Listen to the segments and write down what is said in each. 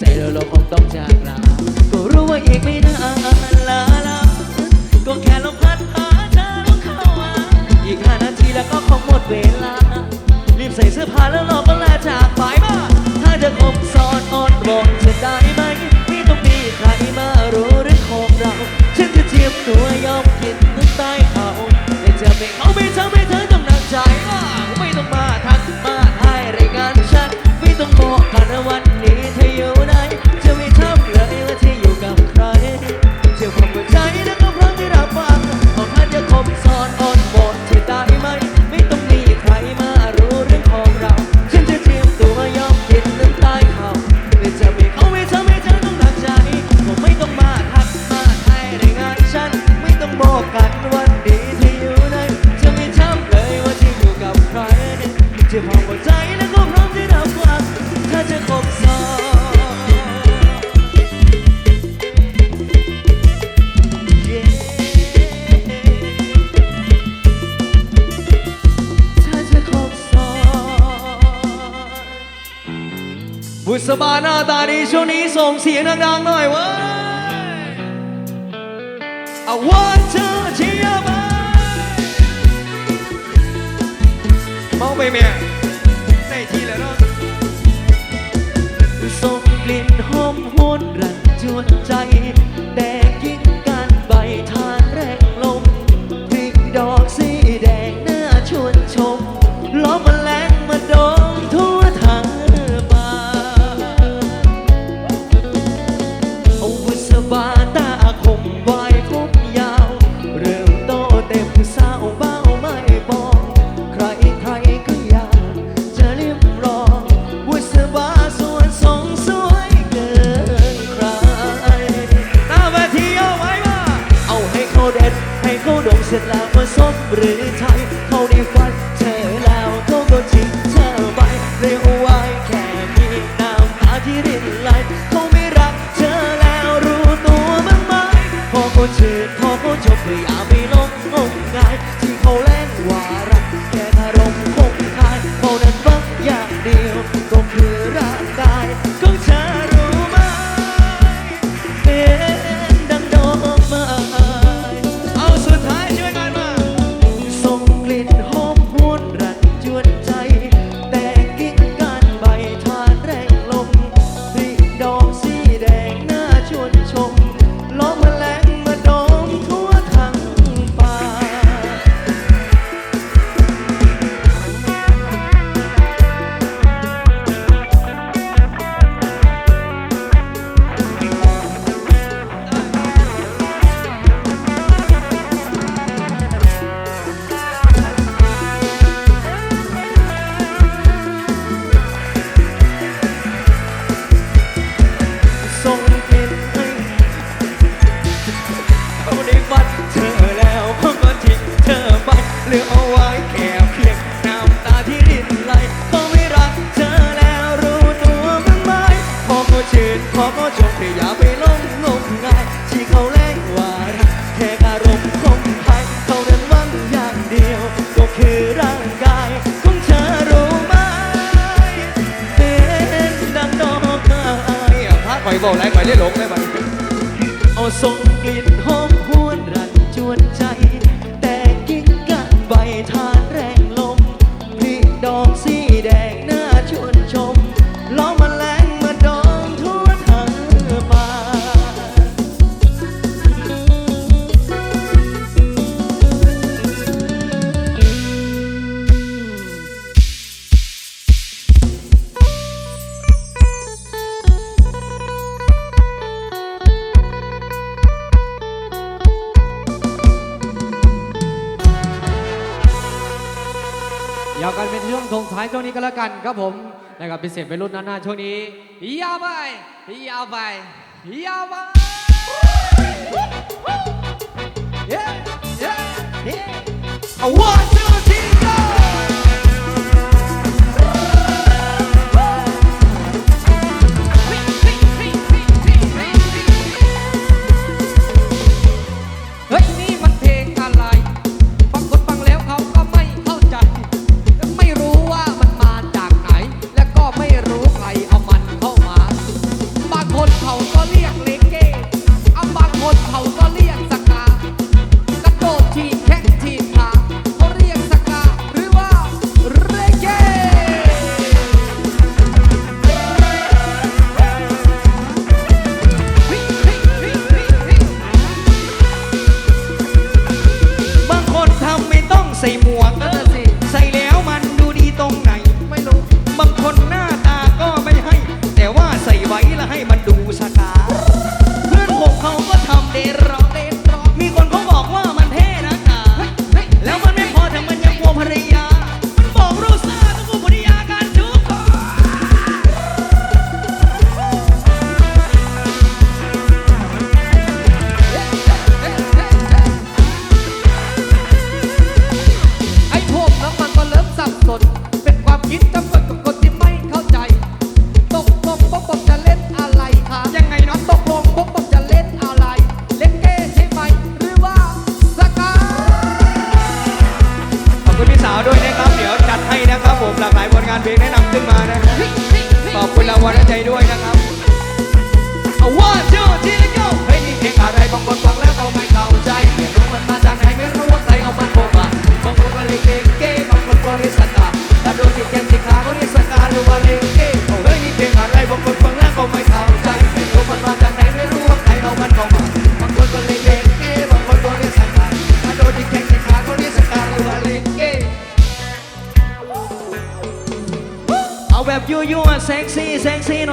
ใจเราลงคงต้องจากลาก็รู้ว่าอีกไม่นานลาลาก็แค่ลมพัดพาเธอลงเข้ามาอีกห้านาทีแล้วก็คงหมดเวลา รีบใส่เสื้อผ้าแล้วรอบังลาจากไปบ้าถ้าจะคงสอนอ่อนบอกจะได้ไหมไม่ต้องมีใครมารู้เรื่องของเรา ฉันจะเทียมตัวยอมกินน้ำตาเขาแต่จะไม่เอาไม่ทำให้เธอต้องหนักใจ บายหน้าตาดีช่วงนี้ส่งเสียงดังๆหน่อยเว้ยเอาวันเธอเชียร์ไปมองไปเมีย บอกไรไปเรียกหลงไลยบัดเอาทรง เศษไปรุ่นหน้าช่วงนี้ยาวไปยาวไปยาวไปเอา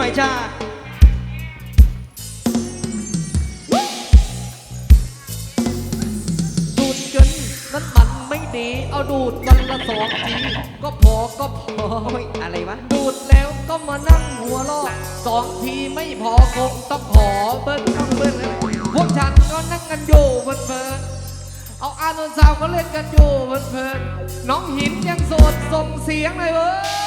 อยจ้าดูดเกินนั้นมันไม่ดี เอาดูดวันละสองทีก็พอก็พออะไรวะ ดูดแล้วก็มานั่งหัวลอกสองทีไม่พอคงต้องขอเบิ้ลต้องเบิ้ลเพวกฉันก็นั่งกันอยู่เพลินๆเอาอานนท์สาวก็เล่นกันอยู่เพลินๆน้องหินยังโสดส่งเสียงเลยเว้ย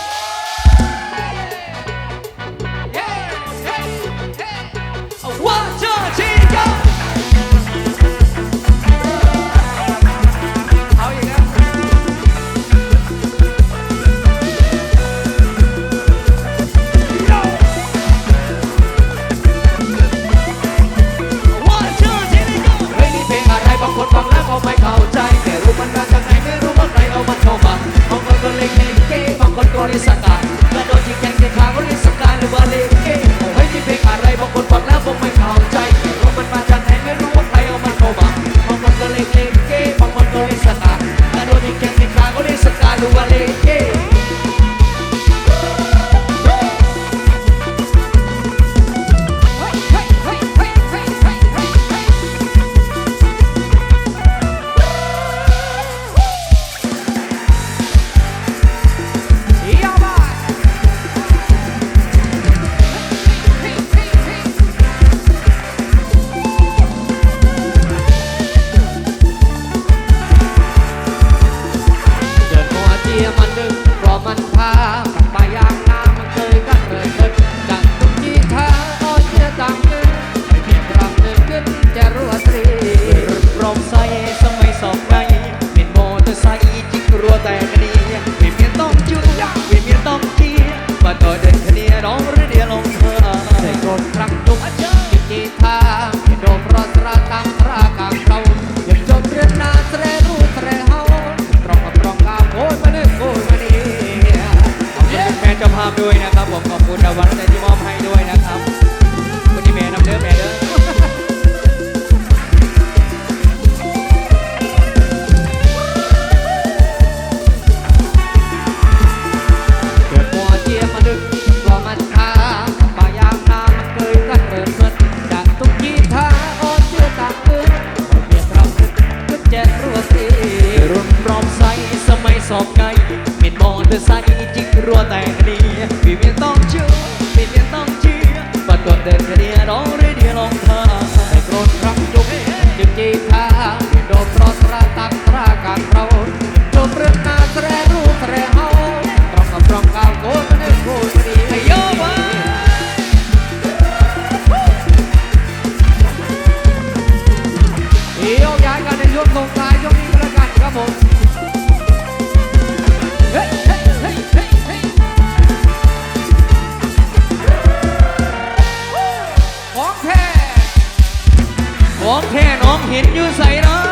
หินอยู่ใส่เนาะ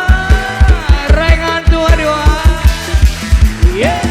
รายงานตัวด่วน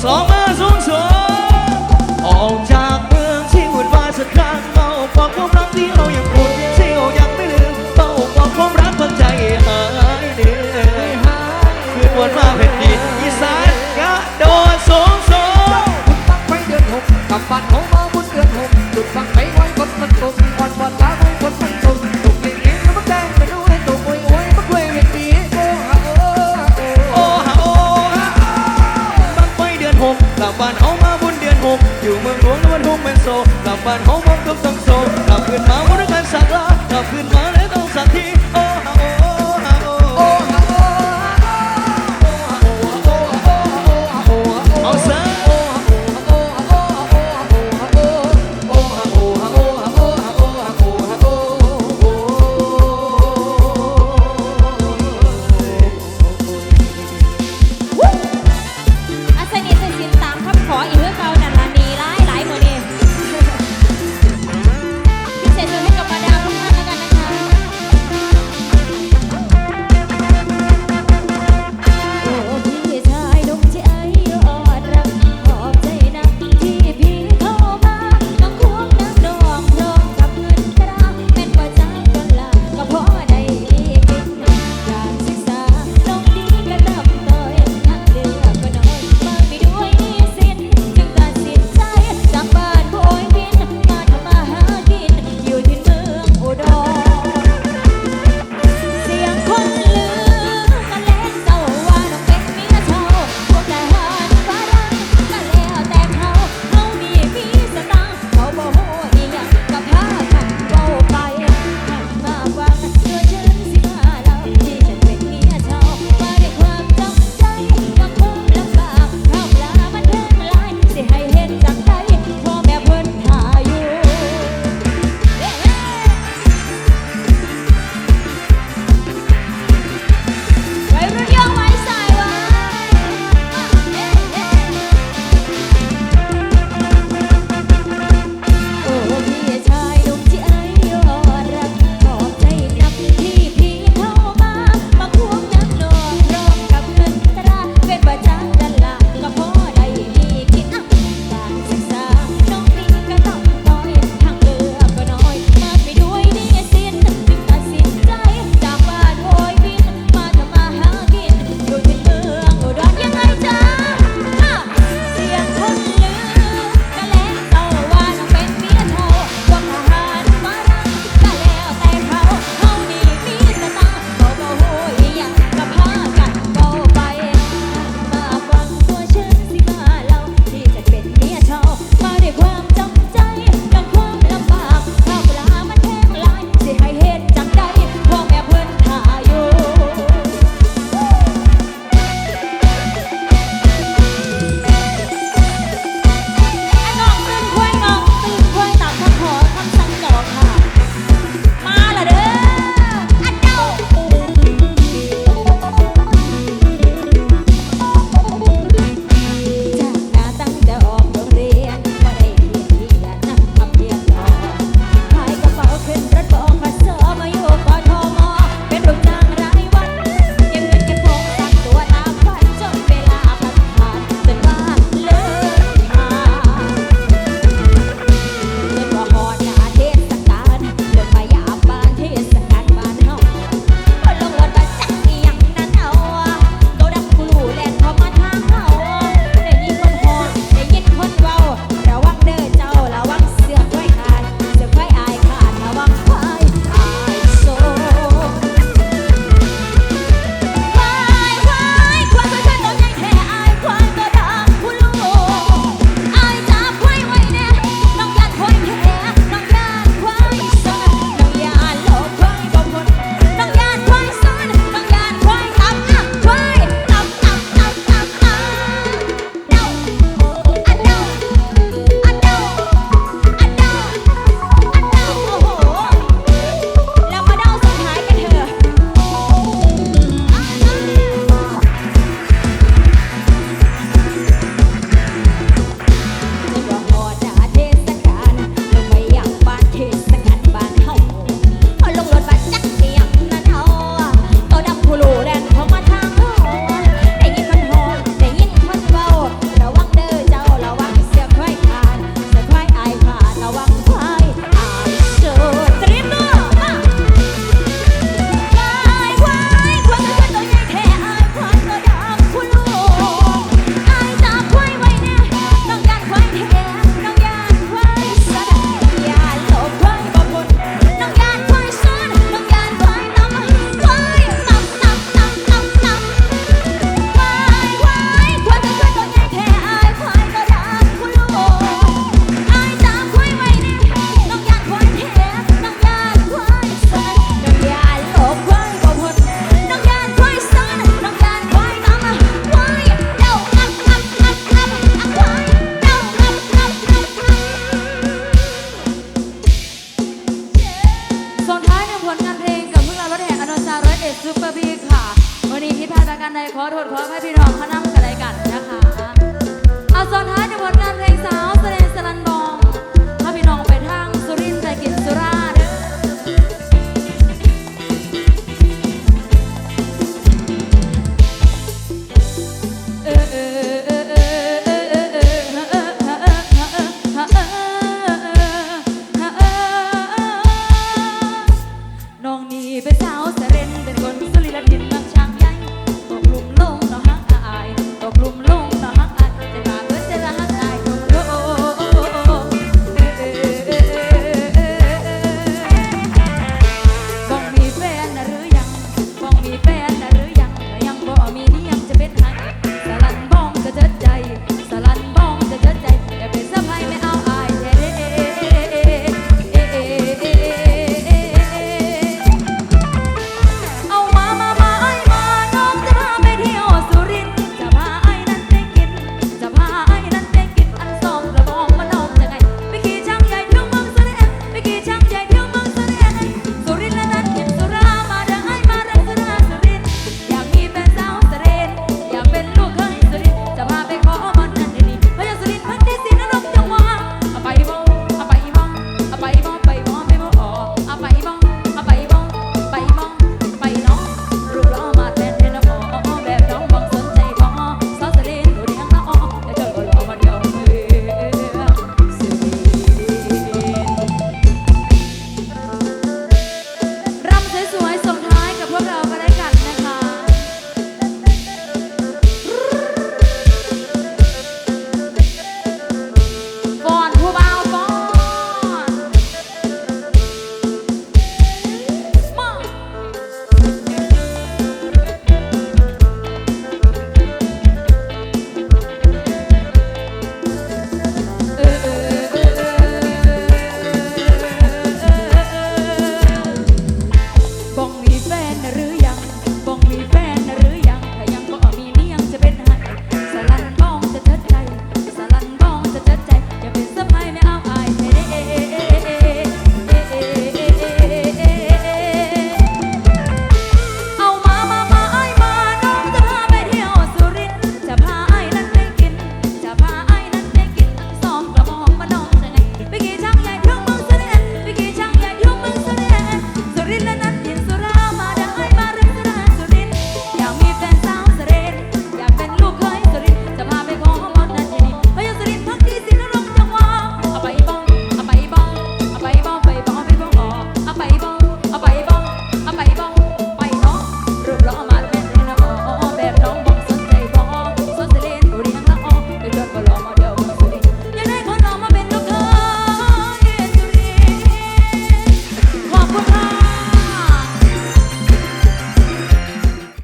Só บ้านหองผมต้องสังสมกลับคืนมาบริการสักลาถ้าบคืนมาแล้วต้องสักที